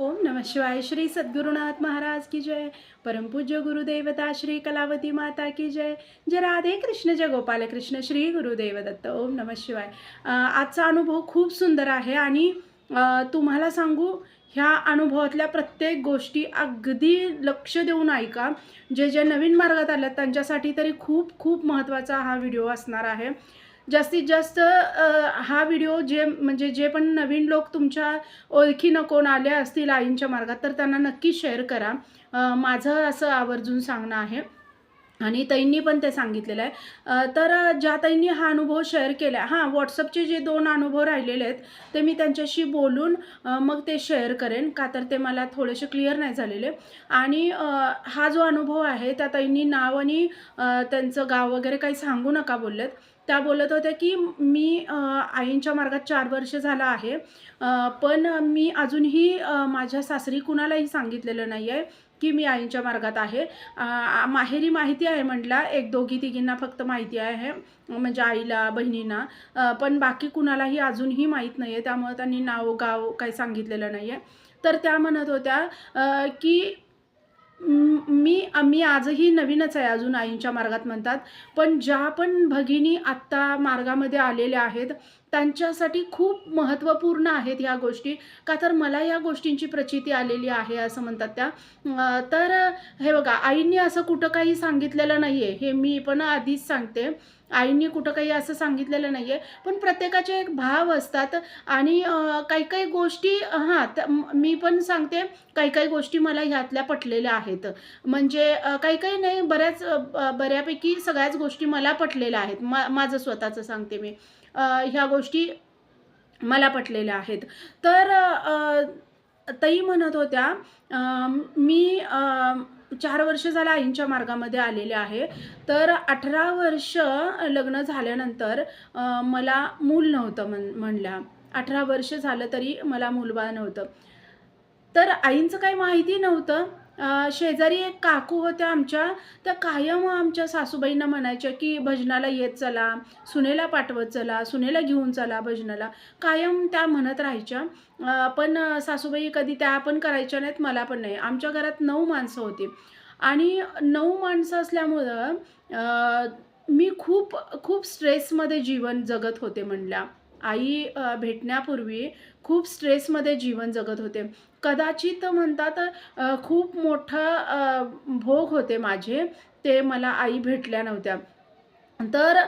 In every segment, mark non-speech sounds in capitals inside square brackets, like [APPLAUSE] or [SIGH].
ओम नमः शिवाय श्री सद्गुरुनाथ महाराज की जय। परमपूज्य गुरुदेवता श्री कलावती माता की जय। जय राधे कृष्ण जय गोपाल कृष्ण श्री गुरुदेव दत्त। ओम नमः शिवाय। आजचा अनुभव खूप सुंदर आहे आणि तुम्हाला सांगू ह्या अनुभवातल्या प्रत्येक गोष्टी अगदी लक्ष देऊन ऐका. जे जे नवीन मार्गात आल्यात त्यांच्यासाठी तरी खूप खूप महत्त्वाचा हा व्हिडिओ असणार आहे. जास्तीत जास्त हा व्हिडिओ जे म्हणजे जे पण नवीन लोक तुमच्या ओळखीनं कोण आले असतील आईंच्या मार्गात तर त्यांना नक्की शेअर करा. माझं असं आवर्जून सांगणं आहे. आणि ताईंनी पण ते सांगितलेलं आहे. तर ज्या ताईंनी हा अनुभव शेअर केला हां व्हॉट्सअपचे जे दोन अनुभव राहिलेले आहेत ते मी त्यांच्याशी बोलून मग ते शेअर करेन का तर ते मला थोडेसे क्लिअर नाही झालेले. आणि हा जो अनुभव आहे त्या ताईंनी नाव आणि त्यांचं गाव वगैरे काही सांगू नका बोललेत. त्या बोलत होत्या की मी आईंच्या मार्गात चार वर्ष झालं आहे पण मी अजूनही माझ्या सासरी कुणालाही सांगितलेलं नाही आहे की मी आईंच्या मार्गात आहे. माहेरी माहिती आहे म्हटला एक दोघी तिघींना फक्त माहिती आहे म्हणजे आईला बहिणींना पण बाकी कुणालाही अजूनही माहीत नाही आहे त्यामुळे त्यांनी नाव गाव काही सांगितलेलं नाही आहे तर त्या म्हणत होत्या की मी मी आजही नवीनच आहे अजून आईंच्या मार्गात म्हणतात. पण ज्या पण भगिनी आत्ता मार्गामध्ये आलेल्या आहेत त्यांच्यासाठी खूप महत्त्वपूर्ण आहेत ह्या गोष्टी. का तर मला या गोष्टींची प्रचिती आलेली आहे असं म्हणतात त्या. तर हे बघा आईंनी असं कुठं काही सांगितलेलं नाही आहे हे मी पण आधीच सांगते. आईंनी कुठं काही असं सांगितलेलं नाही आहे पण प्रत्येकाचे एक भाव असतात आणि काही काही गोष्टी हां मी पण सांगते काही काही गोष्टी मला ह्यातल्या पटलेल्या आहेत. म्हणजे काही काही नाही बऱ्याच बऱ्यापैकी सगळ्याच गोष्टी मला पटलेल्या आहेत. मा माझं स्वतःचं सांगते मी. ह्या गोष्टी मला पटलेल्या आहेत. तर तई ताई म्हणत होत्या मी चार वर्ष झालं आईंच्या मार्गामध्ये आलेले आहे. तर अठरा वर्ष लग्न झाल्यानंतर मला मूल नव्हतं म्हण म्हणल्या. अठरा वर्ष झालं तरी मला मूलबाळ नव्हतं. तर आईंचं काही माहिती नव्हतं. शेजारी एक काकू होत्या आमच्या. त्या कायम आमच्या सासूबाईंना म्हणायच्या की भजनाला येत चला सुनेला पाठवत चला सुनेला घेऊन चला भजनाला. कायम त्या म्हणत राहायच्या. पण सासूबाई कधी त्या पण करायच्या नाहीत मला पण नाही. आमच्या घरात नऊ माणसं होती. आणि नऊ माणसं असल्यामुळं मी खूप खूप स्ट्रेसमध्ये जीवन जगत होते म्हणल्या. आई भेटण्यापूर्वी खूप स्ट्रेसमध्ये जीवन जगत होते. कदाचित म्हणतात खूप मोठा भोग होते माझे ते मला आई भेटल्या नव्हत्या. तर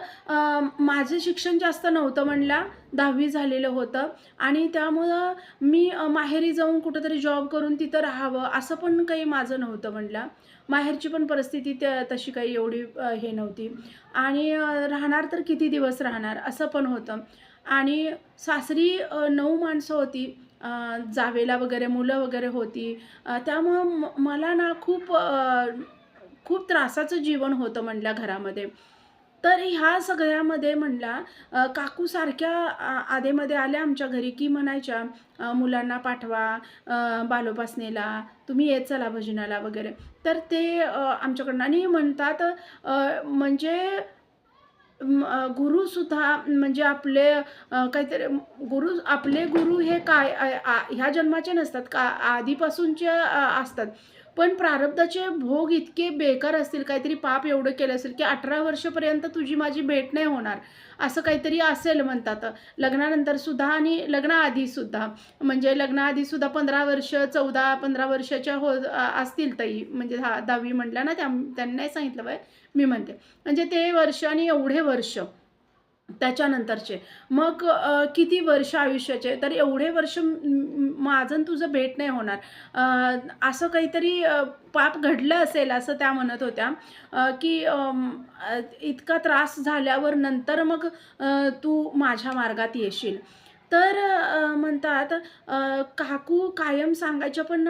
माझं शिक्षण जास्त नव्हतं म्हणला दहावी झालेलं होतं. आणि त्यामुळं मी माहेरी जाऊन कुठंतरी जॉब करून तिथं राहावं असं पण काही माझं नव्हतं म्हणला. माहेरची पण परिस्थिती त्या तशी काही एवढी हे नव्हती. आणि राहणार तर किती दिवस राहणार असं पण होतं. आणि सासरी नऊ माणसं होती. जावेला वगैरे मुलं वगैरे होती. त्यामुळं म मला ना खूप खूप त्रासाचं जीवन होतं म्हणल्या घरामध्ये. तर ह्या सगळ्यामध्ये म्हणला काकूसारख्या आधेमध्ये आल्या आमच्या घरी की म्हणायच्या मुलांना पाठवा बालोपासनेला तुम्ही येत चला भजनाला वगैरे. तर ते आमच्याकडनं आणि म्हणतात म्हणजे गुरुसुद्धा म्हणजे आपले काहीतरी गुरु आपले गुरु हे काय ह्या जन्माचे नसतात का आधीपासूनचे असतात. पण प्रारब्धाचे भोग इतके बेकार असतील काहीतरी पाप एवढं केलं असेल की अठरा वर्षपर्यंत तुझी माझी भेट नाही होणार. असं काहीतरी असेल म्हणतात. लग्नानंतर सुद्धा आणि लग्नाआधी सुद्धा. म्हणजे लग्नाआधी सुद्धा पंधरा वर्ष चौदा पंधरा वर्षाच्या हो असतील तरी म्हणजे दहा दहावी म्हटल्या ना त्या त्यांनाही सांगितलं बाय मी म्हणते. म्हणजे ते वर्ष आणि एवढे वर्ष. त्याच्यानंतरचे. मग किती वर्ष आयुष्याचे? तर एवढे वर्ष माझं तुझं भेट नाही होणार. असं काहीतरी पाप घडलं असेल असं त्या म्हणत होत्या. की इतका त्रास झाल्यावर नंतर मग तू माझ्या मार्गात येशील. तर म्हणतात काकू कायम सांगायच्या पण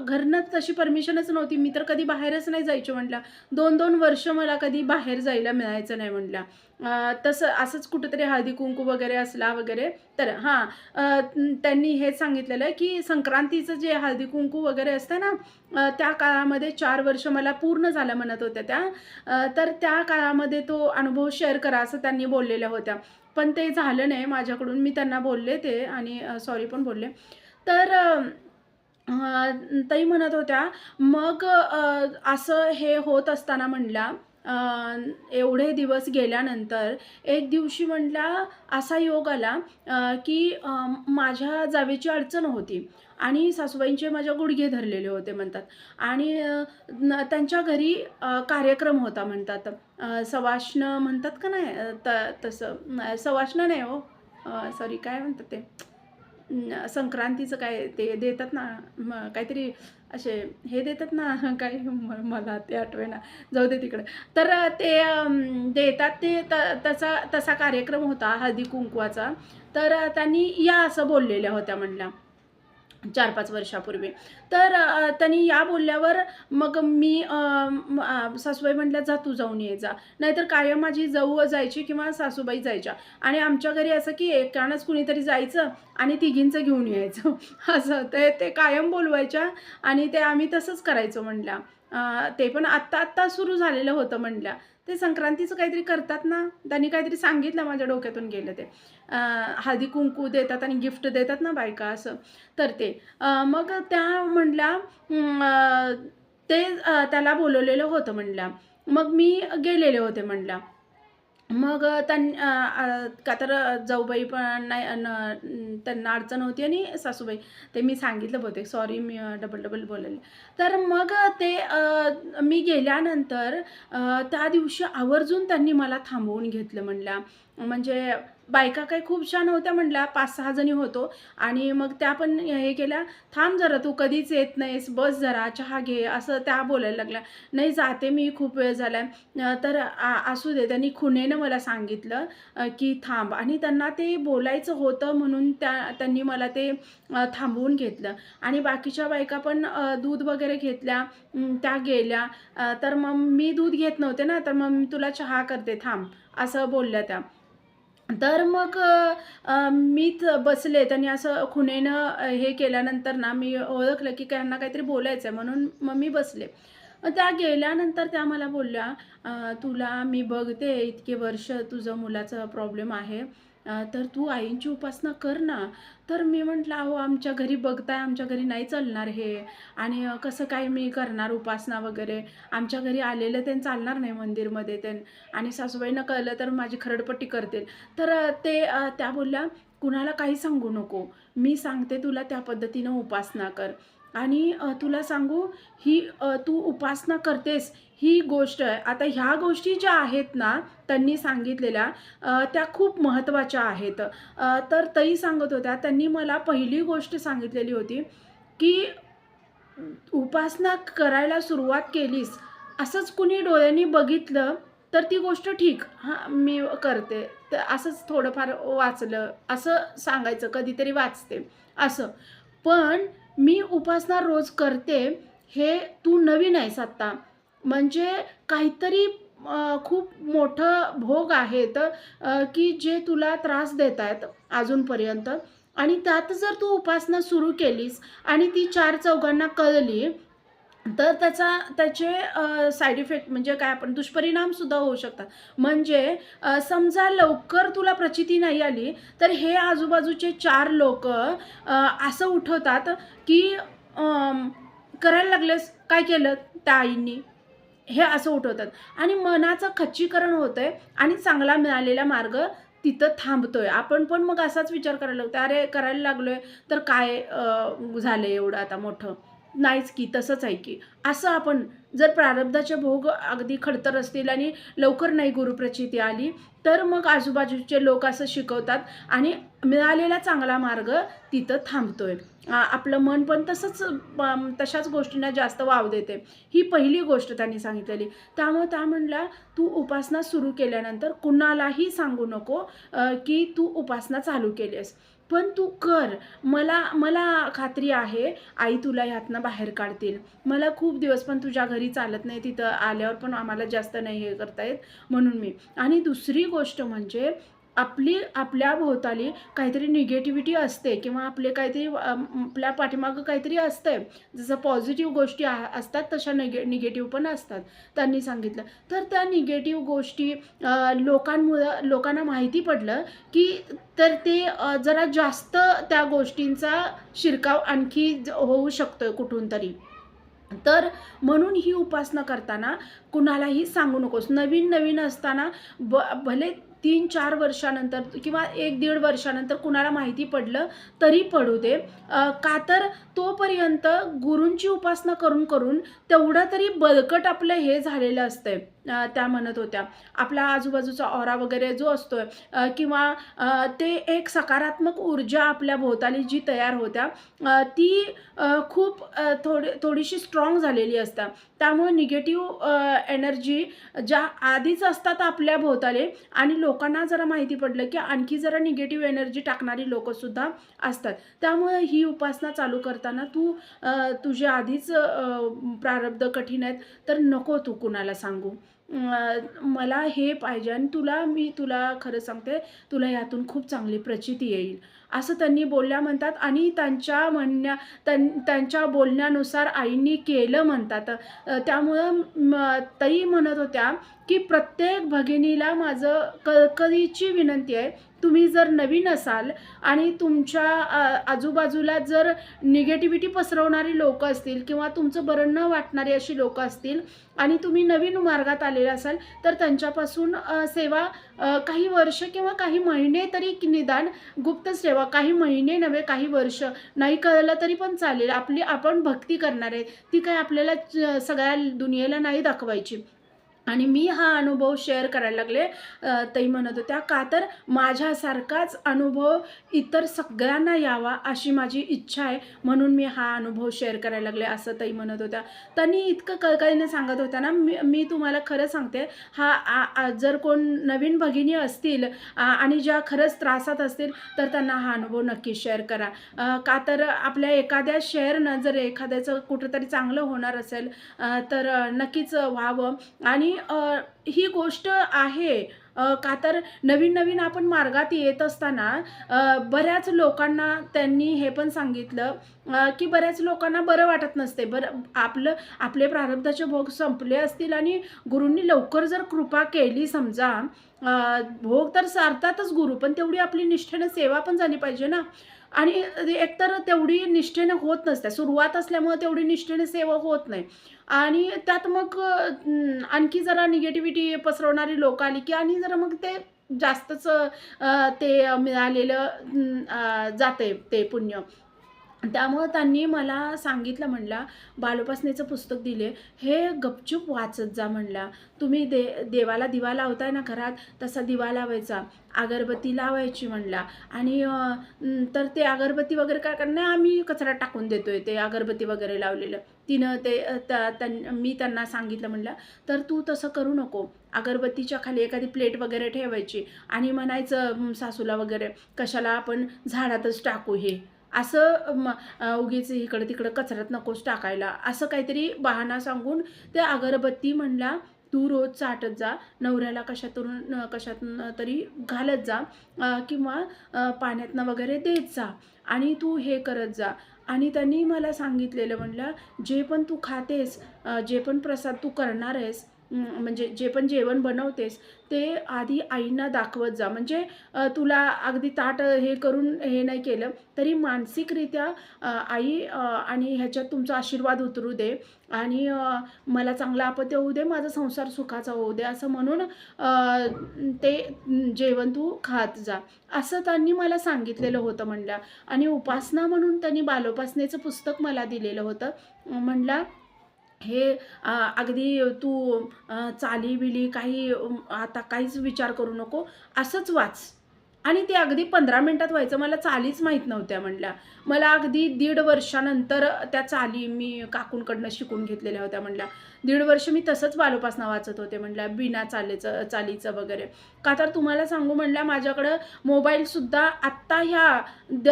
घरनं तशी परमिशनच नव्हती. मी तर कधी बाहेरच नाही जायचे म्हटलं. दोन दोन वर्ष मला कधी बाहेर जायला मिळायचं नाही म्हटल्या तसं असंच कुठेतरी हळदी कुंकू वगैरे असला वगैरे. तर हां त्यांनी हेच सांगितलेलं आहे की संक्रांतीचं जे हळदी कुंकू वगैरे असतं ना त्या काळामध्ये चार वर्ष मला पूर्ण झालं म्हणत होत्या त्या. तर त्या काळामध्ये तो अनुभव शेअर करा असं त्यांनी बोललेल्या होत्या. पण ते झालं नाही माझ्याकडून. मी त्यांना बोलले ते आणि सॉरी पण बोलले. तर ताई म्हणत होत्या मग असं हे होत असताना म्हणल्या एवढे दिवस गेल्यानंतर एक दिवशी म्हटला असा योग आला की माझ्या जावेची अडचण होती. आणि सासूबाईंचे माझ्या गुडघे धरलेले होते म्हणतात. आणि न त्यांच्या घरी कार्यक्रम होता म्हणतात. सवाष्ण म्हणतात का नाही त तसं सवाष्ण नाही हो. सॉरी काय म्हणतात ते? संक्रांतीचं काय ते देतात ना म काहीतरी असे हे देतात ना [LAUGHS] काय मला ते आठवेना जाऊ दे तिकडे. तर ते देतात ते त तसा तसा कार्यक्रम होता हळदी कुंकवाचा. तर त्यांनी या असं बोललेल्या होत्या म्हटल्या चार पाच वर्षापूर्वी. तर त्यांनी या बोलल्यावर मग मी सासूबाई म्हटल्या जा तू जाऊन ये जा. नाहीतर कायम माझी जाऊ जायची किंवा सासूबाई जायच्या. आणि आमच्या घरी असं की एकानंच कुणीतरी जायचं आणि तिघींचं घेऊन यायचं. [LAUGHS] असं ते ते कायम बोलवायच्या आणि ते आम्ही तसंच करायचो म्हणल्या. ते पण आत्ता आत्ता सुरू झालेलं होतं म्हणल्या. ते संक्रांतीचं काहीतरी करतात ना? त्यांनी काहीतरी सांगितलं माझ्या डोक्यातून गेलं ते. हळदी कुंकू देतात आणि गिफ्ट देतात ना बायका असं. तर ते. मग त्या म्हणल्या ते त्याला बोलवलेलं होतं म्हणल्या. मग मी गेलेले होते म्हणल्या. मग त्यां का तर जाऊबाई पण नाही न त्यांना अडचण होती आणि सासूबाई ते मी सांगितलं बहुतेक. सॉरी मी डबल डबल बोलले. तर मग ते मी गेल्यानंतर त्या दिवशी आवर्जून त्यांनी मला थांबवून घेतलं म्हणल्या. म्हणजे बायका काही खूप छान होत्या म्हणल्या पाच सहा जणी होतो. आणि मग त्या पण हे केल्या थांब जरा तू कधीच येत नाहीस बस जरा चहा घे असं त्या बोलायला लागल्या. नाही जाते मी खूप वेळ झाला तर असू दे त्यांनी खुनेनं मला सांगितलं की थांब. आणि त्यांना ते बोलायचं होतं म्हणून त्या त्यांनी मला ते थांबवून घेतलं. आणि बाकीच्या बायका पण दूध वगैरे घेतल्या त्या गेल्या. तर मग मी दूध घेत नव्हते ना तर मग तुला चहा करते थांब असं बोलल्या त्या. तर मग मीच बसले. त्यांनी असं खुणेनं हे केल्यानंतर ना मी ओळखलं की त्यांना काहीतरी बोलायचं आहे म्हणून मग मी बसले. त्या गेल्यानंतर त्या मला बोलल्या तुला मी बघते इतके वर्ष तुझं मुलाचा प्रॉब्लेम आहे. तर तू आईंची उपासना कर ना. तर मी म्हटलं अहो आमच्या घरी बघताय आमच्या घरी नाही चालणार हे. आणि कसं काय मी करणार उपासना वगैरे? आमच्या घरी आलेलं ते चालणार नाही मंदिरमध्ये ते आणि सासूबाईंना कळलं तर माझी खरडपट्टी करतील. तर ते त्या बोलल्या कुणाला काही सांगू नको. मी सांगते तुला त्या पद्धतीनं उपासना कर. आणि तुला सांगू ही तू उपासना करतेस ही गोष्ट आहे. आता ह्या गोष्टी ज्या आहेत ना त्यांनी सांगितलेल्या त्या खूप महत्त्वाच्या आहेत. तर तई सांगत होत्या त्यांनी मला पहिली गोष्ट सांगितलेली होती की उपासना करायला सुरुवात केलीस असंच कुणी डोळ्यांनी बघितलं तर ती गोष्ट ठीक. हां मी करते. तर असंच थोडंफार वाचलं. असं सांगायचं कधीतरी वाचते. असं. पण मी उपासना रोज करते हे तू नवीन आहेस आत्ता. म्हणजे काहीतरी खूप मोठं भोग आहेत की जे तुला त्रास देत आहेत अजूनपर्यंत. आणि त्यात जर तू उपासना सुरू केलीस आणि ती चार चौघांना कळली तर त्याचा त्याचे साईड इफेक्ट म्हणजे काय आपण दुष्परिणामसुद्धा होऊ शकतात. म्हणजे समजा लवकर तुला प्रचिती नाही आली तर हे आजूबाजूचे चार लोक असं उठवतात की करायला लागलेस काय केलं त्या आईंनी? हे असं उठवतात. आणि मनाचं खच्चीकरण होतं आहे आणि चांगला मिळालेला मार्ग तिथं थांबतोय. आपण पण मग असाच विचार करायला लागतो अरे करायला लागलोय तर काय झालं एवढं आता मोठं? नाहीच की तसंच आहे की. असं आपण जर प्रारब्धाचे भोग अगदी खडतर असतील आणि लवकर नाही गुरुप्रचिती आली तर मग आजूबाजूचे लोक असं शिकवतात आणि मिळालेला चांगला मार्ग तिथं थांबतोय. आपलं मन पण तसंच तशाच गोष्टींना जास्त वाव देते. ही पहिली गोष्ट त्यांनी सांगितलेली. त्यामुळे त्या म्हणला तू उपासना सुरू केल्यानंतर कुणालाही सांगू नको की तू उपासना चालू केली आहेस पण तू कर. मला मला खात्री आहे आई तुला ह्यातनं बाहेर काढतील. मला खूप दिवस पण तुझ्या घरी चालत नाही तिथं आल्यावर पण आम्हाला जास्त नाही हे करता येत म्हणून मी. आणि दुसरी गोष्ट म्हणजे आपली आपल्या भोवताली काहीतरी निगेटिव्हिटी असते किंवा आपले काहीतरी आपल्या पाठीमागं काहीतरी असते जसं पॉझिटिव्ह गोष्टी आ- असतात तशा निगे निगेटिव्ह पण असतात त्यांनी सांगितलं. तर त्या निगेटिव्ह गोष्टी लोकांमुळं लोकांना माहिती पडलं की तर ते जरा जास्त त्या गोष्टींचा शिरकाव आणखी ज- होऊ शकतो कुठून तरी. तर म्हणून ही उपासना करताना कुणालाही सांगू नकोस. नवीन नवीन असताना ब भले तीन चार वर्षानंतर किंवा एक दीड वर्षानंतर कुणाला माहिती पडलं तरी पडू दे. का तर तोपर्यंत गुरूंची उपासना करून करून तेवढं तरी बळकट आपलं हे झालेलं असतंय. त्या म्हणत होत्या. आपला आजूबाजूचा ऑरा वगैरे जो असतोय किंवा ते एक सकारात्मक ऊर्जा आपल्या भोवताली जी तयार होत्या ती खूप थोडी थोडीशी स्ट्रॉंग झालेली असतात त्यामुळे निगेटिव्ह एनर्जी ज्या आधीच असतात आपल्या भोवताले आणि लोकांना जरा माहिती पडलं की आणखी जरा निगेटिव्ह एनर्जी टाकणारी लोकंसुद्धा असतात. त्यामुळे ही उपासना चालू करताना तू अ, तुझे आधीच प्रारब्ध कठीण आहेत तर नको तू कुणाला सांगू. मला हे पाहिजे आणि तुला मी तुला खरं सांगते तुला यातून खूप चांगली प्रचिती येईल. असं त्यांनी बोलल्या म्हणतात आणि त्यांच्या म्हणण्या त्यां त्यांच्या बोलण्यानुसार आईंनी केलं म्हणतात. त्यामुळं ताई म्हणत होत्या की प्रत्येक भगिनीला माझं कळकळीची विनंती आहे तुम्ही जर नवीन असाल आणि तुमच्या आजूबाजूला जर निगेटिव्हिटी पसरवणारी लोकं असतील किंवा तुमचं बरं न वाटणारी अशी लोकं असतील आणि तुम्ही नवीन मार्गात आलेले असाल तर त्यांच्यापासून सेवा काही वर्ष किंवा काही महिने तरी निदान गुप्त सेवा काही महिने नव्हे काही वर्ष नाही कळलं तरी पण चालेल. आपली आपण भक्ती करणार आहे. ती काय आपल्याला सगळ्या दुनियेला नाही दाखवायची. आणि मी हा अनुभव शेअर करायला लागले. अ, म्हणत होत्या का तर माझ्यासारखाच अनुभव इतर सगळ्यांना यावा अशी माझी इच्छा आहे. म्हणून मी हा अनुभव शेअर करायला लागले असं ताई म्हणत होत्या. त्यांनी इतकं कळकळीने सांगत होत्या ना मी मी तुम्हाला खरं सांगते हा आ- आ- जर कोण नवीन भगिनी असतील आणि ज्या खरंच त्रासात असतील तर त्यांना हा अनुभव नक्की शेअर करा. का तर आपल्या एखाद्या शेअरनं जर एखाद्याचं कुठंतरी चांगलं होणार असेल तर नक्कीच व्हावं. आणि ही गोष्ट आहे. का तर नवीन नवीन आपण मार्गात येत असताना बऱ्याच लोकांना त्यांनी हे पण सांगितलं की बऱ्याच लोकांना बरं वाटत नसते. बरं आपलं आपले प्रारब्धाचे भोग संपले असतील आणि गुरूंनी लवकर जर कृपा केली समजा भोग तर सारतातच गुरु पण तेवढी आपली निष्ठेनं सेवा पण झाली पाहिजे ना. आणि एकतर तेवढी निष्ठेनं होत नसते. सुरुवात असल्यामुळे तेवढी निष्ठेने सेवा होत नाही. आणि त्यात मग आणखी जरा निगेटिव्हिटी पसरवणारी लोक आली की आणि जरा मग ते जास्तच ते मिळालेलं जाते ते पुण्य. त्यामुळं त्यांनी मला सांगितलं म्हणला बालोपासनेचं पुस्तक दिले. हे गपचूप वाचत जा म्हणला. तुम्ही दे देवाला दिवा लावताय ना घरात तसा दिवा लावायचा. अगरबत्ती लावायची म्हणला. आणि तर ते अगरबत्ती वगैरे काय करणार आम्ही कचरा टाकून देतोय ते अगरबत्ती वगैरे लावलेलं. तिनं ते त्या त्यां- मी त्यांना सांगितलं म्हणलं तर तू तसं करू नको. अगरबत्तीच्या खाली एखादी प्लेट वगैरे ठेवायची आणि म्हणायचं सासूला वगैरे कशाला आपण झाडातच टाकू हे. असं म उगीच इकडं तिकडं कचऱ्यात नकोच टाकायला. असं काहीतरी बहाणा सांगून ते अगरबत्ती म्हणला तू रोज चाटत जा. नवऱ्याला कशातून कशातून तरी घालत जा किंवा पाण्यातनं वगैरे देत जा. आणि तू हे करत जा. आणि त्यांनी मला सांगितलेलं म्हणलं जे पण तू खातेस जे पण प्रसाद तू करणार आहेस म्हणजे जे पण जेवण बनवतेस ते आधी आईंना दाखवत जा. म्हणजे तुला अगदी ताट हे करून हे नाही केलं तरी मानसिकरित्या आई आणि ह्याच्यात तुमचा आशीर्वाद उतरू दे. आणि मला चांगला अपत्य होऊ दे माझा संसार सुखाचा होऊ दे असं म्हणून ते जेवण तू खात जा. असं त्यांनी मला सांगितलेलं होतं म्हणलं. आणि उपासना म्हणून त्यांनी बालोपासनेचं पुस्तक मला दिलेलं होतं. म्हणला हे अगदी तू चालीबिली चाली बिली काही आता काहीच विचार करू नको असंच वाच. आणि ते अगदी पंधरा मिनटात व्हायचं. मला चालीच माहीत नव्हत्या म्हणल्या. मला अगदी दीड वर्षानंतर त्या चाली मी काकूंकडनं शिकून घेतलेल्या होत्या म्हणल्या. दीड वर्ष मी तसंच बालोपासना वाचत होते म्हटल्या बिना चालेचं चालीचं वगैरे. का तर तुम्हाला सांगू म्हणल्या माझ्याकडं मोबाईलसुद्धा आत्ता ह्या द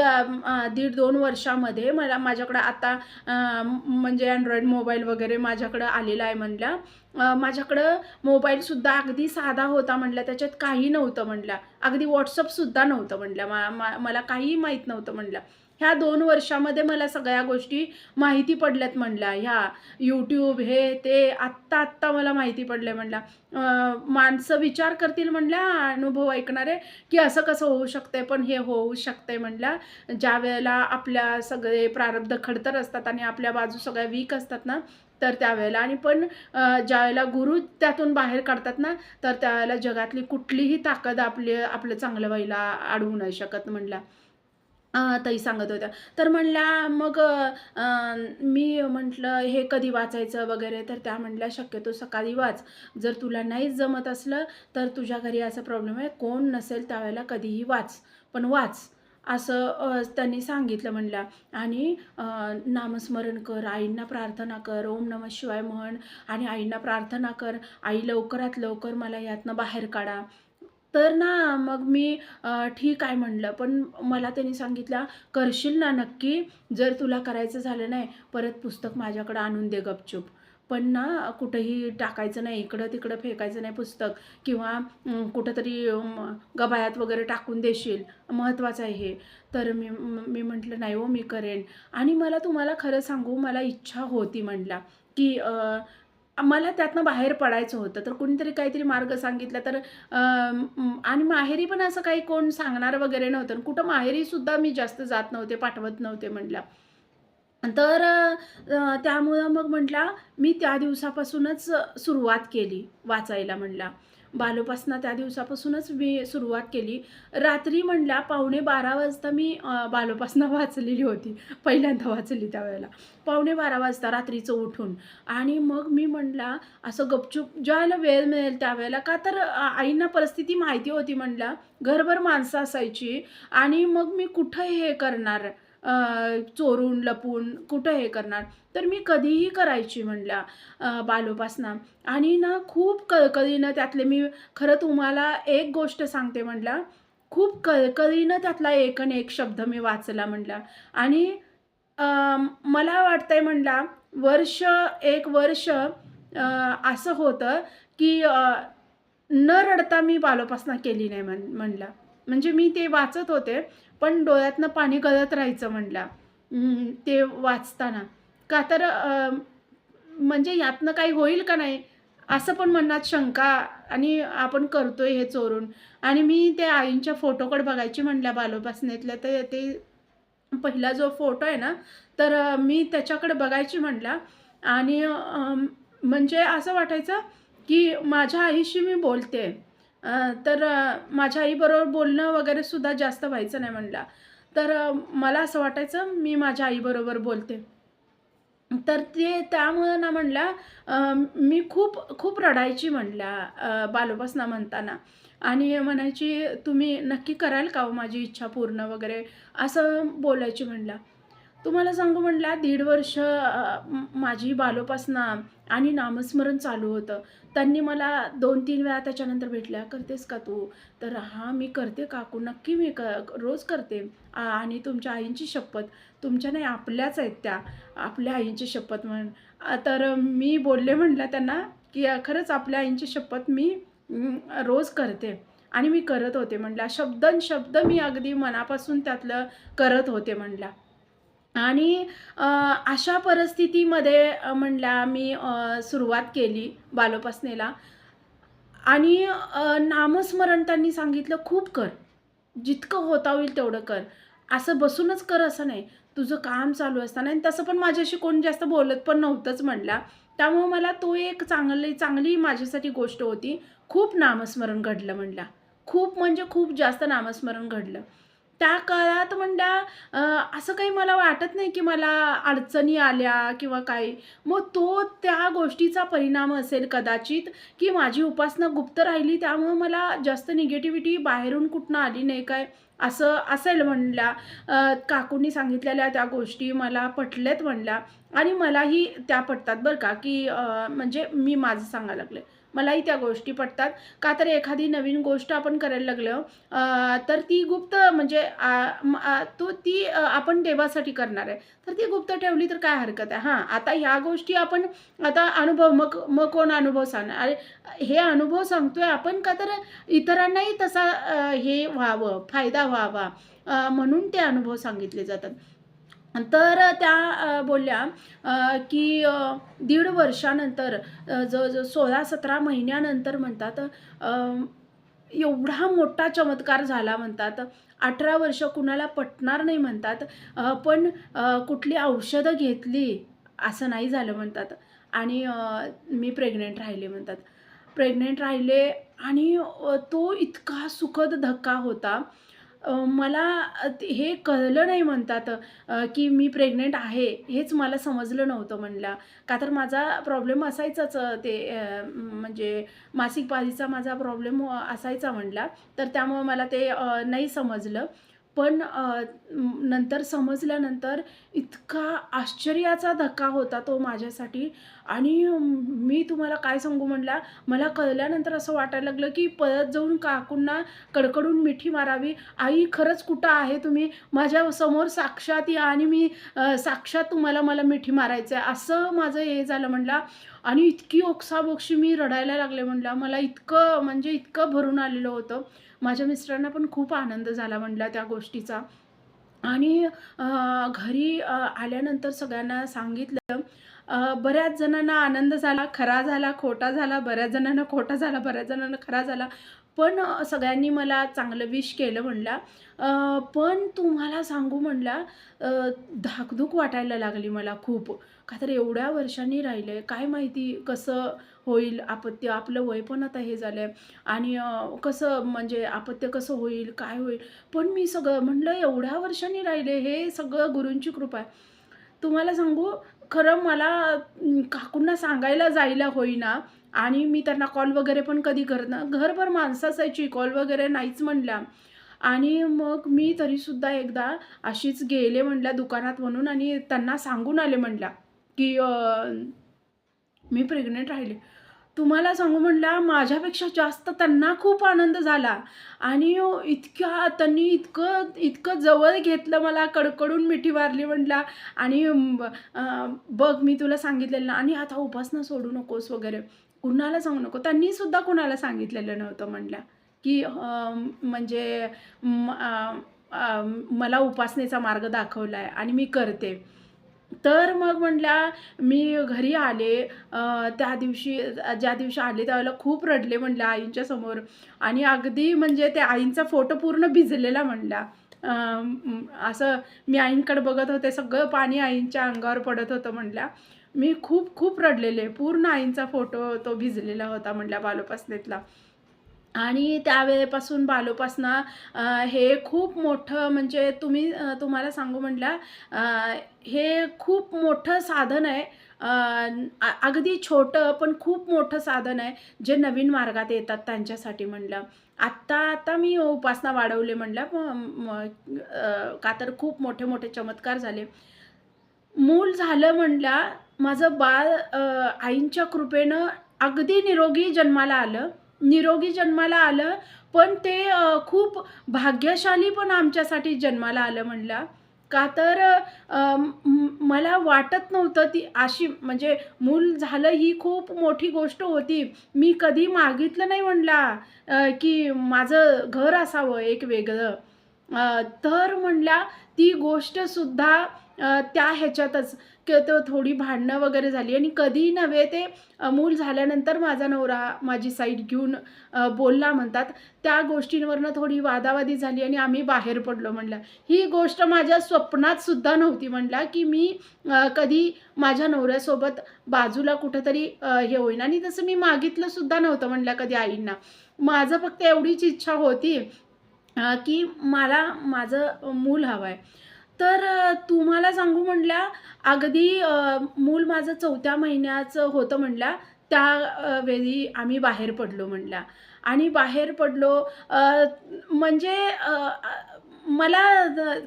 दीड दोन वर्षामध्ये मला माझ्याकडं आता म्हणजे अँड्रॉईड मोबाईल वगैरे माझ्याकडं आलेला आहे म्हणल्या. माझ्याकडं मोबाईलसुद्धा अगदी साधा होता म्हटलं त्याच्यात काही नव्हतं म्हणल्या. अगदी व्हॉट्सअपसुद्धा नव्हतं म्हणल्या. मा मा मला काहीही माहीत नव्हतं म्हटलं ह्या दोन वर्षामध्ये मला सगळ्या गोष्टी माहिती पडल्यात म्हणल्या ह्या यूट्यूब हे ते आत्ता आत्ता मला माहिती पडले म्हणल्या माणसं विचार करतील म्हणल्या अनुभव ऐकणारे की असं कसं होऊ शकतंय पण हे होऊ शकतंय म्हणल्या ज्या वेळेला आपल्या सगळे प्रारब्ध खडतर असतात आणि आपल्या बाजू सगळ्या वीक असतात ना तर त्यावेळेला आणि पण ज्यावेळेला गुरु त्यातून बाहेर काढतात ना तर त्यावेळेला जगातली कुठलीही ताकद आपली आपलं चांगलं व्हायला अडवू नाही शकत म्हणल्या ताई सांगत होत्या. तर म्हणल्या मग मी म्हटलं हे कधी वाचायचं वगैरे? तर त्या म्हणल्या शक्यतो सकाळी वाच. जर तुला नाहीच जमत असलं तर तुझ्या घरी असा प्रॉब्लेम आहे. कोण नसेल त्यावेळेला कधीही वाच. पण वाच. असं त्यांनी सांगितलं म्हणल्या. आणि नामस्मरण कर आईंना प्रार्थना कर ओम नम शिवाय म्हण. आणि आईंना प्रार्थना कर आई लवकरात लवकर मला यातनं बाहेर काढा. तर ना मग मी ठीक आहे म्हणलं. पण मला त्यांनी सांगितलं करशील ना नक्की? जर तुला करायचं झालं नाही परत पुस्तक माझ्याकडं आणून दे गपचूप. पण ना कुठंही टाकायचं नाही इकडं तिकडं फेकायचं नाही पुस्तक किंवा कुठंतरी गबायात वगैरे टाकून देशील. महत्त्वाचं आहे हे. तर मी मी म्हटलं नाही हो मी करेन. आणि मला तुम्हाला खरं सांगू मला इच्छा होती म्हटला की मला त्यातनं बाहेर पडायचं होतं. तर कुणीतरी काहीतरी मार्ग सांगितला. तर आणि माहेरी पण असं काही कोण सांगणार वगैरे नव्हतं. आणि कुठं माहेरीसुद्धा मी जास्त जात नव्हते पाठवत नव्हते म्हटल्या तर त्यामुळं मग म्हटला मी त्या दिवसापासूनच सुरुवात केली वाचायला म्हटला. बालोपासना त्या दिवसापासूनच मी सुरुवात केली. रात्री म्हणल्या पावणे बारा वाजता मी बालोपासना [LAUGHS] वाचलेली होती. पहिल्यांदा वाचली त्यावेळेला. पावणे बारा वाजता रात्रीचं उठून. आणि मग मी म्हणला असं गपचूप ज्यावेळेला वेळ मिळेल त्यावेळेला का तर आईंना परिस्थिती माहिती होती म्हणला घरभर माणसं असायची. आणि मग मी कुठं हे करणार? चोरून लपून कुठं हे करणार? तर मी कधीही करायची म्हणल्या बालोपासना. आणि ना खूप कळकळीनं त्यातले मी खरं तुम्हाला एक गोष्ट सांगते म्हणला खूप कळकळीनं त्यातला एक आणि एक शब्द मी वाचला म्हणला आणि मला वाटतंय म्हणला वर्ष एक वर्ष असं होतं की न रडता मी बालोपासना केली नाही म्हण म्हणला म्हणजे मी ते वाचत होते पण डोळ्यातनं पाणी गळत राहायचं म्हणला. ते वाचताना. का तर म्हणजे यातनं काही होईल का नाही? असं पण मनात शंका आणि आपण करतोय हे चोरून. आणि मी ते आईंच्या फोटोकडे बघायची म्हणल्या बालोपासनेतल्या. तर ते पहिला जो फोटो आहे ना तर मी त्याच्याकडे बघायची म्हणला. आणि म्हणजे असं वाटायचं की माझ्या आईशी मी बोलते. आहे तर माझ्या आईबरोबर बोलणं वगैरे सुद्धा जास्त व्हायचं नाही म्हणला. तर मला असं वाटायचं मी माझ्या आईबरोबर बोलते. तर ते त्यामुळं ना म्हणल्या मी खूप खूप रडायची म्हणल्या बालोपासना म्हणताना. आणि म्हणायची तुम्ही नक्की कराल का हो माझी इच्छा पूर्ण वगैरे? असं बोलायची म्हणला. तुम्हाला सांगू म्हणला दीड वर्ष माझी बालोपासना आणि नामस्मरण चालू होतं. त्यांनी मला दोन तीन वेळा त्याच्यानंतर भेटल्या करतेस का तू? तर हां मी करते काकू नक्की मी क रोज करते. आणि तुमच्या आईंची शपथ. तुमच्या नाही आपल्याच आहेत त्या. आपल्या आईंची शपथ म्हण. तर मी बोलले म्हटलं त्यांना की खरंच आपल्या आईंची शपथ मी रोज करते. आणि मी करत होते. म्हटलं शब्दन शब्द मी अगदी मनापासून त्यातलं करत होते म्हणला आणि अशा परिस्थितीमध्ये म्हणल्या मी सुरुवात केली बालोपासनेला. आणि नामस्मरण त्यांनी सांगितलं खूप कर. जितकं होता होईल तेवढं कर. असं बसूनच कर असं नाही. तुझं काम चालू असताना. आणि तसं पण माझ्याशी कोण जास्त बोलत पण नव्हतंच म्हणला त्यामुळं मला तो एक चांगली चांगली माझ्यासाठी गोष्ट होती. खूप नामस्मरण घडलं म्हणला खूप म्हणजे खूप जास्त नामस्मरण घडलं. त्या काळात म्हणल्या असं काही मला वाटत नाही की मला अडचणी आल्या किंवा काही. मग तो त्या गोष्टीचा परिणाम असेल कदाचित की माझी उपासना गुप्त राहिली त्यामुळं मला जास्त निगेटिव्हिटी बाहेरून कुठनं आली नाही काय? असं असेल म्हणल्या काकूंनी सांगितलेल्या त्या गोष्टी मला पटल्यात म्हणल्या आणि मलाही त्या पटतात बरं का की म्हणजे मी माझं सांगायला लागले. मलाही त्या गोष्टी पटतात. का तर एखादी नवीन गोष्ट आपण करायला लागलो तर ती गुप्त म्हणजे तो ती आपण देवासाठी करणार आहे. तर ती गुप्त ठेवली तर काय हरकत आहे? हां आता ह्या गोष्टी आपण आता अनुभव मग मग कोण अनुभव सांगणार? अरे हे अनुभव सांगतोय आपण का तर इतरांनाही तसा हे व्हावं फायदा व्हावा म्हणून ते अनुभव सांगितले जातात. तर त्या बोलल्या की दीड वर्षानंतर ज ज सोळा सतरा महिन्यानंतर म्हणतात एवढा मोठा चमत्कार झाला म्हणतात. अठरा वर्ष कुणाला पटणार नाही म्हणतात पण कुठली औषधं घेतली असं नाही झालं म्हणतात. आणि मी प्रेग्नेंट राहिले म्हणतात. प्रेग्नेंट राहिले आणि तो इतका सुखद धक्का होता. मला हे कळलं नाही म्हणतात की मी प्रेग्नेंट आहे हेच मला समजलं नव्हतं म्हणल्या का तर माझा प्रॉब्लेम असायचाच ते म्हणजे मासिक पाळीचा माझा प्रॉब्लेम असायचा म्हणला. तर त्यामुळं मला ते नाही समजलं. पण नंतर समजल्यानंतर इतका आश्चर्याचा धक्का होता तो माझ्यासाठी. आणि मी तुम्हाला काय सांगू म्हणला मला कळल्यानंतर असं वाटायला लागलं की परत जाऊन काकूंना कडकडून मिठी मारावी. आई खरंच कुठं आहे तुम्ही? माझ्यासमोर साक्षात या आणि मी साक्षात तुम्हाला मला मिठी मारायचं आहे असं माझं हे झालं म्हणला. आणि इतकी ओक्साबोक्षी मी रडायला लागले म्हणला. मला इतकं म्हणजे इतकं भरून आलेलं होतं. माझ्या मिस्टरांना पण खूप आनंद झाला म्हणला त्या गोष्टीचा. आणि घरी आल्यानंतर सगळ्यांना सांगितलं बऱ्याच जणांना आनंद झाला खरा झाला खोटा झाला बऱ्याच जणांना खोटा झाला बऱ्याच जणांना खरा झाला. पण सगळ्यांनी मला चांगलं विश केलं म्हणला. पण तुम्हाला सांगू म्हणला धाकधूक वाटायला लागली मला खूप. का तर एवढ्या वर्षांनी राहिले काय माहिती कसं होईल आपत्य आपलं वय पण आता हे झालं आहे आणि कसं म्हणजे आपत्य कसं होईल काय होईल? पण मी सगळं म्हणलं एवढ्या वर्षांनी राहिले हे सगळं गुरूंची कृपा आहे. तुम्हाला सांगू खरं मला काकूंना सांगायला जायला होईना. आणि मी त्यांना कॉल वगैरे पण कधी करत ना घरभर माणसं असायची कॉल वगैरे नाहीच म्हणल्या. आणि मग मी तरीसुद्धा एकदा अशीच गेले म्हणल्या दुकानात म्हणून आणि त्यांना सांगून आले म्हणल्या की मी प्रेग्नेंट राहिले. तुम्हाला सांगू म्हणला माझ्यापेक्षा जास्त त्यांना खूप आनंद झाला. आणि इतक्या त्यांनी इतकं इतकं जवळ घेतलं मला कडकडून मिठी मारली म्हटला. आणि बघ मी तुला सांगितलेलं ना आणि आता उपासना सोडू नकोस वगैरे. कुणाला सांगू नको? त्यांनी सुद्धा कुणाला सांगितलेलं नव्हतं म्हणल्या की म्हणजे मला उपासनेचा मार्ग दाखवला आहे आणि मी करते. तर मग म्हटल्या मी घरी आले. त्या दिवशी ज्या दिवशी आले त्यावेळेला खूप रडले म्हणल्या आईंच्या समोर. आणि अगदी म्हणजे त्या आईंचा फोटो पूर्ण भिजलेला म्हणला असं मी आईंकडे बघत होते सगळं पाणी आईंच्या अंगावर पडत होतं म्हणल्या मी खूप खूप रडलेले. पूर्ण आईंचा फोटो तो भिजलेला होता म्हणल्या बालोपासनेतला. आणि त्यावेळेपासून बालोपासना हे खूप मोठं म्हणजे तुम्ही तुम्हाला सांगू म्हटलं हे खूप मोठं साधन आहे. अगदी छोटं पण खूप मोठं साधन आहे जे नवीन मार्गात येतात त्यांच्यासाठी म्हणलं आत्ता आता मी उपासना वाढवले म्हणलं का तर खूप मोठे मोठे चमत्कार झाले. मूल झालं म्हणलं माझं बाळ आईंच्या कृपेनं अगदी निरोगी जन्माला आलं. निरोगी जन्माला आलं पण ते खूप भाग्यशाली पण आमच्यासाठी जन्माला आलं म्हणला. का तर मला वाटत नव्हतं ती अशी म्हणजे मूल झालं ही खूप मोठी गोष्ट होती. मी कधी मागितलं नाही म्हणला की माझं घर असावं एक वेगळं. तर म्हणला ती गोष्टसुद्धा त्या ह्याच्यातच. किंवा थोडी भांडणं वगैरे झाली. आणि कधी नव्हे ते मूल झाल्यानंतर माझा नवरा माझी साईड घेऊन बोलला म्हणतात. त्या गोष्टींवरनं थोडी वादावादी झाली आणि आम्ही बाहेर पडलो म्हणलं. ही गोष्ट माझ्या स्वप्नात सुद्धा नव्हती म्हणला की मी कधी माझ्या नवऱ्यासोबत बाजूला कुठंतरी हे होईन. आणि तसं मी मागितलं सुद्धा नव्हतं म्हणलं कधी आईंना. माझं फक्त एवढीच इच्छा होती की मला माझं मूल हवं आहे तर तुम्हाला सांगू म्हटल्या अगदी मूल माझं चौथ्या महिन्याचं होतं म्हटल्या त्या वेळी आम्ही बाहेर पडलो म्हटल्या आणि बाहेर पडलो म्हणजे मला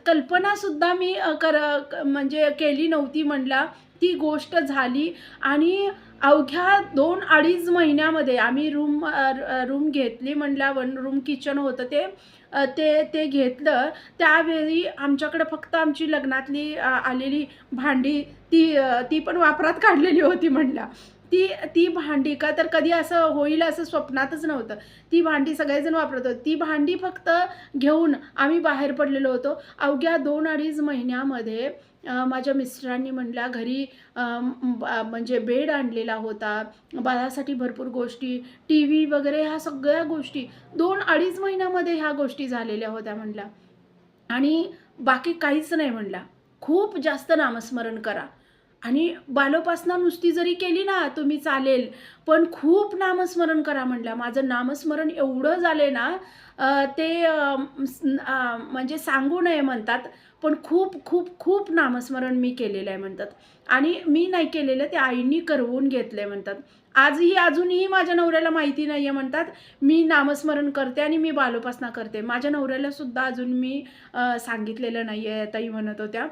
कल्पनासुद्धा मी कर म्हणजे केली नव्हती म्हणला ती गोष्ट झाली आणि अवघ्या 2-2.5 महिन्यामध्ये आम्ही रूम रूम घेतली म्हटल्या वन रूम किचन होतं ते. ते ते घेतलं त्यावेळी आमच्याकडे फक्त आमची लग्नातली आलेली भांडी ती ती पण वापरात काढलेली होती म्हटल्या. ती ती भांडी का तर कधी असं होईल असं स्वप्नातच नव्हतं. ती भांडी सगळेजण वापरत होते. ती भांडी फक्त घेऊन आम्ही बाहेर पडलेलो होतो. अवघ्या 2-2.5 महिन्यामध्ये माझ्या मिस्टरांनी म्हटल्या घरी म्हणजे बेड आणलेला होता. बाळासाठी भरपूर गोष्टी, टी व्ही वगैरे ह्या सगळ्या गोष्टी 2-2.5 महिन्यामध्ये ह्या गोष्टी झालेल्या होत्या म्हटल्या. आणि बाकी काहीच नाही म्हणला खूप जास्त नामस्मरण करा आणि बालोपासना नुसती जरी केली ना तुम्ही चालेल, पण खूप नामस्मरण करा म्हटल्या. माझं नामस्मरण एवढं झाले ना ते म्हणजे सांगू नये म्हणतात. पण खूप, खूप, खूप नामस्मरण मी केलेलं आहे म्हणतात आणि मी नाही केलेलं ते आईनी करवून घेतलं आहे म्हणतात. आजही अजूनही माझ्या नवऱ्याला माहिती नाही आहे म्हणतात. मी नामस्मरण करते आणि मी बालोपासना करते. माझ्या नवऱ्याला सुद्धा अजून मी सांगितलेलं नाही आहे ताई म्हणत होत्या.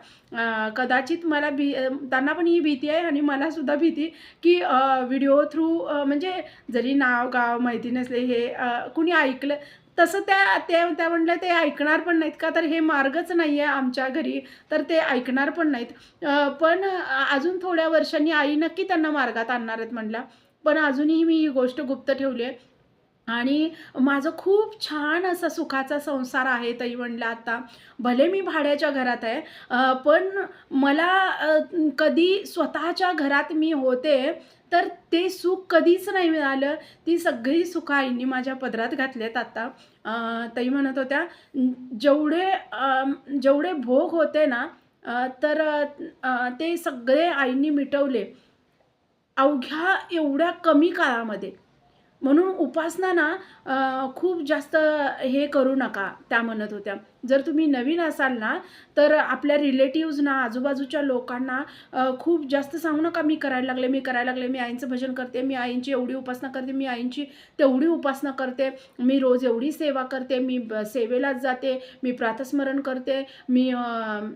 कदाचित मला भी त्यांना पण ही भीती आहे आणि मला सुद्धा भीती की व्हिडिओ थ्रू म्हणजे जरी नाव गाव माहिती नसले हे कुणी ऐकलं तसं त्या त्या त्या म्हणल्या ते ऐकणार पण नाहीत का तर हे मार्गच नाही आहे आमच्या घरी तर ते ऐकणार पण नाहीत. पण अजून थोड्या वर्षांनी आई नक्की त्यांना मार्गात आणणार आहेत म्हणला पण अजूनही मी ही गोष्ट गुप्त ठेवली आहे. आणि माझं खूप छान असा सुखाचा संसार आहे ताई म्हणलं आता. भले मी भाड्याच्या घरात आहे पण मला कधी स्वतःच्या घरात मी होते, तर ते सुख कधीच नाही मिळालं. ती सगळी सुखं आईंनी माझ्या पदरात घातलेत आता. अ, ताई म्हणत होत्या, जेवढे जेवढे भोग होते ना तर ते सगळे आईंनी मिटवले. अवघ्या एवढ्या कमी काळामध्ये. म्हणून उपासना ना खूप जास्त हे करू नका, त्या म्हणत होत्या. जर तुम्ही नवीन असाल ना, तर आपल्या रिलेटिव्हजना, आजूबाजूच्या लोकांना खूप जास्त सांगू नका, "मी करायला लागले, मी करायला लागले, मी आईंचं भजन करते, मी आईंची एवढी उपासना करते, मी आईंची तेवढी उपासना करते, मी रोज एवढी सेवा करते, मी सेवेलाच जाते, मी प्रातस्मरण करते, मी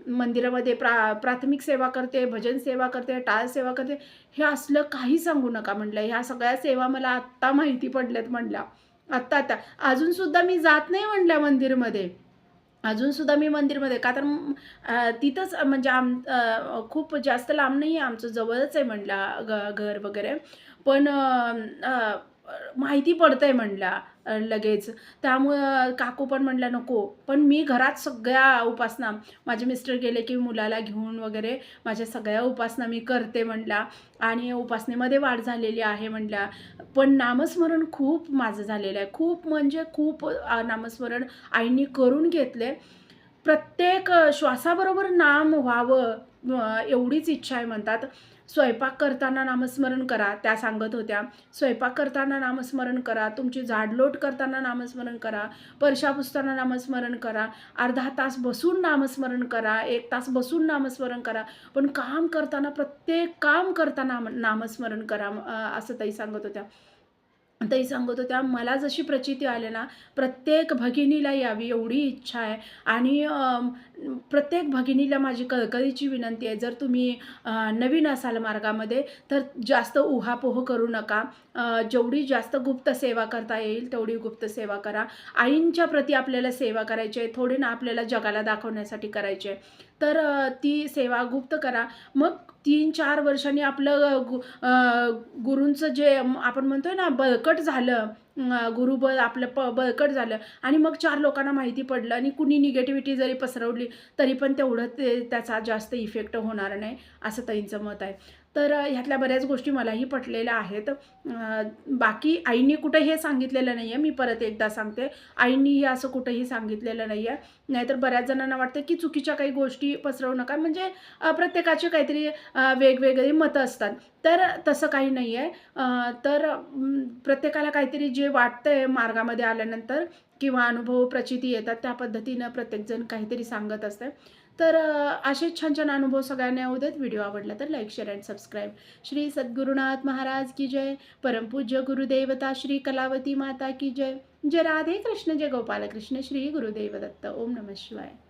मंदिरामध्ये प्रा प्राथमिक सेवा करते, भजन सेवा करते, टाळ सेवा करते." हे असलं काही सांगू नका म्हटलं. ह्या सगळ्या सेवा मला आत्ता माहिती पडल्यात म्हटल्या. आत्ता, आत्ता. अजूनसुद्धा मी जात नाही म्हटल्या मंदिरमध्ये. अजून सुद्धा मी मंदिरमध्ये का तर तिथंच म्हणजे आम खूप जास्त लांब नाही आहे आमचं जवळच आहे म्हटला ग घर वगैरे. पण माहिती पडतंय आहे म्हटला लगेच. त्यामुळं काकू पण म्हटल्या, "नको." पण मी घरात सगळ्या उपासना माझे मिस्टर गेले की मुलाला घेऊन वगैरे माझ्या सगळ्या उपासना मी करते म्हटल्या आणि उपासनेमध्ये वाढ झालेली आहे म्हटल्या. पण नामस्मरण खूप माझं झालेलं आहे. खूप म्हणजे खूप नामस्मरण आईंनी करून घेतले. प्रत्येक श्वासाबरोबर नाम व्हावं एवढीच इच्छा आहे म्हणतात. स्वयंपाक करताना नामस्मरण करा, त्या सांगत होत्या. स्वयंपाक करताना नामस्मरण करा, तुमची झाडलोट करताना नामस्मरण करा, परशा पुसताना नामस्मरण करा, अर्धा तास बसून नामस्मरण करा, एक तास बसून नामस्मरण करा. पण काम करताना, प्रत्येक काम करताना नामस्मरण करा, असं ताई सांगत होत्या. ताई सांगत होत्या, "मला जशी प्रचिती आली ना, प्रत्येक भगिनीला यावी एवढी इच्छा आहे आणि प्रत्येक भगिनीला माझी कळकळीची विनंती आहे, जर तुम्ही नवीन असाल मार्गामध्ये, तर जास्त उहापोह करू नका. जेवढी जास्त गुप्त सेवा करता येईल, तेवढी गुप्त सेवा करा. आईंच्या प्रती आपल्याला सेवा करायची आहे, थोडी ना आपल्याला जगाला दाखवण्यासाठी करायची आहे. तर ती सेवा गुप्त करा. मग 3-4 वर्षांनी आपलं गु गुरूंचं जे आपण म्हणतोय ना, बळकट झालं, गुरुबल गुरुबळ आपलं प बळकट झालं आणि मग चार लोकांना माहिती पडलं आणि कुणी निगेटिव्हिटी जरी पसरवली, तरी पण तेवढं ते त्याचा जास्त इफेक्ट होणार नाही, असं ताईंचं मत आहे. तर ह्यातल्या बऱ्याच गोष्टी मलाही पटलेल्या आहेत. बाकी आईंनी कुठं हे सांगितलेलं नाही आहे. मी परत एकदा सांगते, आईंनीही असं कुठंही सांगितलेलं नाही आहे. नाहीतर बऱ्याच जणांना वाटतं, की चुकीच्या काही गोष्टी पसरवू नका. म्हणजे प्रत्येकाचे प्रत्येकाची काहीतरी वेगवेगळी मतं असतात. तर तसं काही नाही आहे. तर प्रत्येकाला काहीतरी जे वाटतं आहे मार्गामध्ये आल्यानंतर किंवा अनुभव प्रचिती येतात त्या पद्धतीनं प्रत्येकजण काहीतरी सांगत असते तर अ, असेच छान छान अनुभव सगळ्यांना येऊ देत. व्हिडिओ आवडला तर like share and subscribe. Shri Sadgurunath Maharaj की जय. परमपूज्य गुरुदेवता श्री कलावती माता की जय. जय राधे कृष्ण जय गोपाल कृष्ण श्री गुरुदेव दत्त. ओम नमः शिवाय.